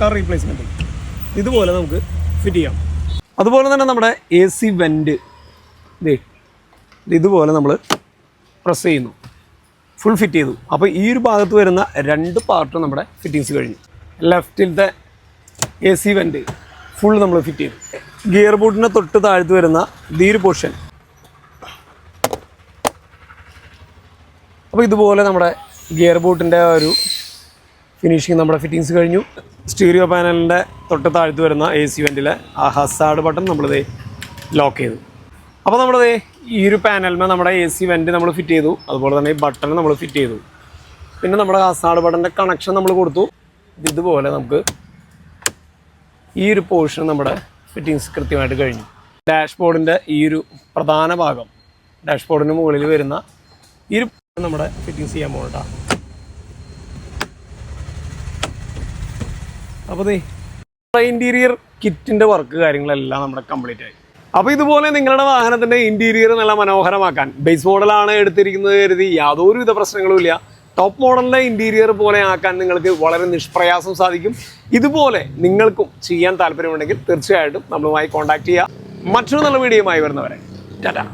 Car replacement ഇതുപോലെ നമുക്ക് fit ചെയ്യാം. അതുപോലെ തന്നെ നമ്മുടെ എ സി വെന്റ് ഇതേ ഇതുപോലെ നമ്മൾ പ്രസ് ചെയ്യുന്നു. ഫുൾ ഫിറ്റ് ചെയ്തു. അപ്പോൾ ഈ ഒരു ഭാഗത്ത് വരുന്ന രണ്ട് പാർട്ട് നമ്മുടെ ഫിറ്റിങ്സ് കഴിഞ്ഞു. ലെഫ്റ്റിലത്തെ എ സി വെന്റ് ഫുൾ നമ്മൾ ഫിറ്റ് ചെയ്തു. ഗിയർ ബോട്ടിന്റെ തൊട്ട് താഴ്ത്ത് വരുന്ന ഈ ഒരു പോർഷൻ അപ്പോൾ ഇതുപോലെ നമ്മുടെ ഗിയർ ബോട്ടിന്റെ ഒരു ഫിനിഷിങ് നമ്മുടെ ഫിറ്റിങ്സ് കഴിഞ്ഞു. സ്റ്റീരിയോ പാനലിന്റെ തൊട്ട് താഴ്ത്ത് വരുന്ന എ സി വെന്റിലെ ആ ഹസാഡ് ബട്ടൺ നമ്മളിത് ലോക്ക് ചെയ്തു. അപ്പോൾ നമ്മളിത് ഈ ഒരു പാനലിന് നമ്മുടെ എ സി വെന്റ് നമ്മൾ ഫിറ്റ് ചെയ്തു. അതുപോലെ തന്നെ ഈ ബട്ടൺ നമ്മൾ ഫിറ്റ് ചെയ്തു. പിന്നെ നമ്മുടെ ഹസാഡ് ബട്ടന്റെ കണക്ഷൻ നമ്മൾ കൊടുത്തു. ഇതുപോലെ നമുക്ക് ഈ ഒരു പോർഷൻ നമ്മുടെ ഫിറ്റിങ്സ് കൃത്യമായിട്ട് കഴിഞ്ഞു. ഡാഷ്ബോർഡിന്റെ ഈ ഒരു പ്രധാന ഭാഗം ഡാഷ്ബോർഡിന് മുകളിൽ വരുന്ന ഈ ഒരു നമ്മുടെ ഫിറ്റിങ്സ് ചെയ്യാൻ പോകട്ടാ അപ്പോൾ ദേ ഇന്റീരിയർ കിറ്റിന്റെ വർക്ക് കാര്യങ്ങളെല്ലാം നമ്മുടെ കംപ്ലീറ്റ് ആയി. അപ്പോൾ ഇതുപോലെ നിങ്ങളുടെ വാഹനത്തിന്റെ ഇന്റീരിയർ നല്ല മനോഹരമാക്കാൻ ബേസ് മോഡലാണ് എടുത്തിരിക്കുന്നത് കരുതി യാതൊരുവിധ പ്രശ്നങ്ങളും ഇല്ല. ടോപ്പ് മോഡലിന്റെ ഇന്റീരിയർ പോലെ ആക്കാൻ നിങ്ങൾക്ക് വളരെ നിഷ്പ്രയാസം സാധിക്കും. ഇതുപോലെ നിങ്ങൾക്കും ചെയ്യാൻ താല്പര്യമുണ്ടെങ്കിൽ തീർച്ചയായിട്ടും നമ്മളുമായി കോൺടാക്ട് ചെയ്യുക മറ്റൊരു നല്ല വീഡിയോയുമായി വരുന്നവരെ. ടാറ്റാ.